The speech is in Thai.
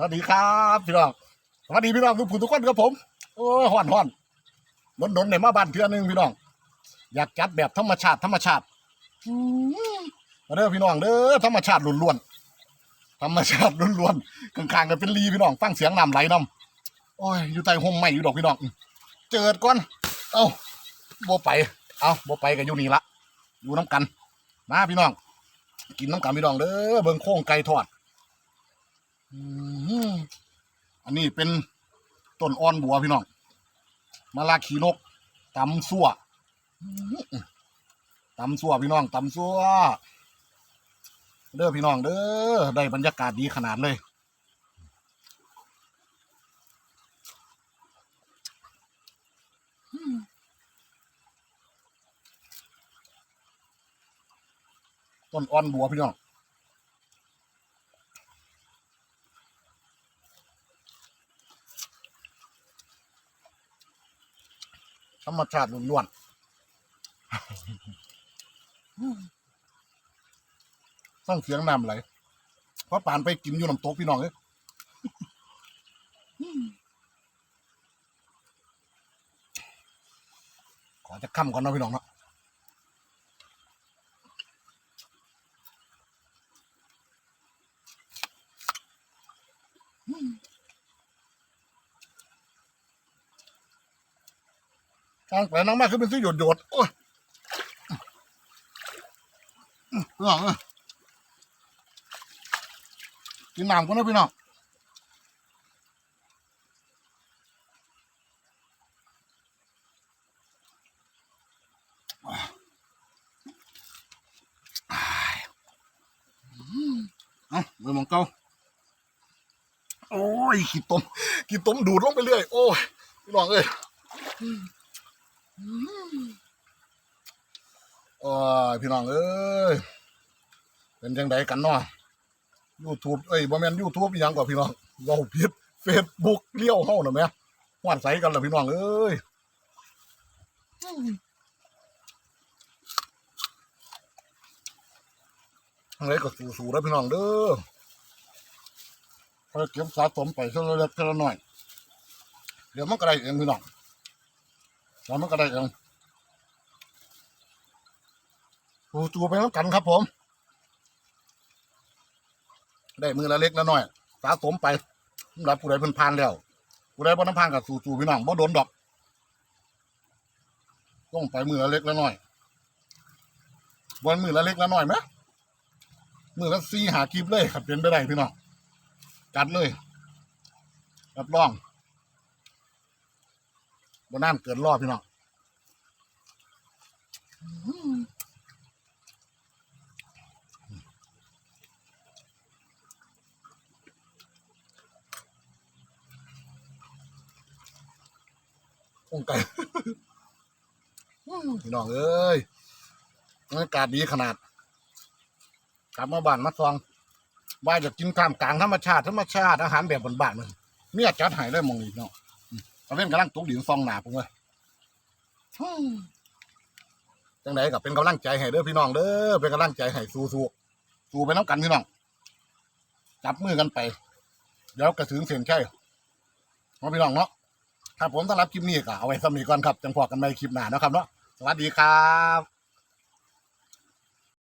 สวัสดีครับพี่น้องสวัสดีพี่น้องทุกผู้ทุกคนครับผมโอ้ห่อนห่อนนนนๆเนี่ยมาบ้านเทื่อนนึงพี่น้อง อยากจัดแบบธรรมชาติธรรมชาติมาเด้อพี่น้องเด้อธรรมชาติล้วนๆธรรมชาติล้วนๆข้างๆกันเป็นรีพี่น้องฟังเสียงน้ำไหลน้ำโอ้ยอยู่ใต้ห่มไม้อยู่ดอกพี่น้องเจิดก่อนเอ้าบ่ไป เอาบ่ไปกันอยู่นี่ละอยู่น้ำกันมาพี่น้อง กินน้ำกันพี่น้องเด้อเบิ่งโค้งไก่ทอด อืม อันนี้เป็นต้นอ่อนบัวพี่น้องมะลาขีนกตำซั่วอื้อตำซั่วพี่น้องตำซั่วเด้อพี่น้องเด้อได้บรรยากาศดีขนาดเลยต้นอ่อนบัวพี่น้อง ธรรมชาติล้วนๆฟังเสียงน้ำไหลเพราะปานไปกินอยู่น้ำตกพี่น้องเอ้ยขอจะค่ำก่อนนะพี่น้องเนาะ ทางไปน้องมากคือเป็นซื้อหยดหยดโอ้ยพี่น้องเอ้ยกินน้ำก่อนนะพี่น้องเอาไปมองเก้าโอ้ยขี้ต้มขี้ต้มดูดลงไปเรื่อย โอ้ยพี่น้องเอ้ย โอ้ยพี่น้องเอ้ยเป็นจังไดกันเนาะ YouTube เอ้ยบ่แม่น YouTube อีหยังกว่าพี่น้องเว้าผิด Facebook เลี้ยวเฮาน่ะแหม่หวานใสกันล่ะพี่น้องเอ้ยทางไหนก็สู้ๆแล้วพี่น้องเด้อคอยเก็บสะสมไปเท่าเล็กเท่าน้อย เดี๋ยวมันก็ได้เองพี่น้อง เดี๋ยวมันก็ได้เองปูจูไปน้ำกันครับผม ได้มือละเล็กละน้อยสะสมไปสำหรับผู้ใดเพิ่นผ่านแล้วผู้ใดบ่น้ำผ่านกับสู่จูพี่น้องบ่โดนดอกต้องไปมือละเล็กละน้อยบนมือละเล็กละน้อยไหมมือละสี่หาคลิปเลยขัดเป็นไปได้พี่น้องจัดเลยรับรอง บนนั่นเกินรอบพี่น้ององไก่พี่น้องเอ้ยบรรยากาศดีขนาดกลับมาบ้านมาซองว่าจะกินท่ามกลางธรรมชาติธรรมชาติอาหารแบบบ้านๆมันเมียจัดหายเลยมองอีกเนาะอืม ตอนเป็นกำลังตุกดินซองหนาผมเลยจังไดกับเป็นกำลังใจให้เด้อพี่น้องเด้อเป็นกำลังใจให้สู้ๆสู้ไปน้ำกันพี่น้องจับมือกันไป เดี๋ยวกระถึงเสียงใช่เนาะพี่น้องเนาะถ้าผมสำหรับคลิปนี้ก็เอาไว้สำนีก่อนครับจังพอกันใหม่คลิปหน้าเนาะครับเนาะสวัสดีครับ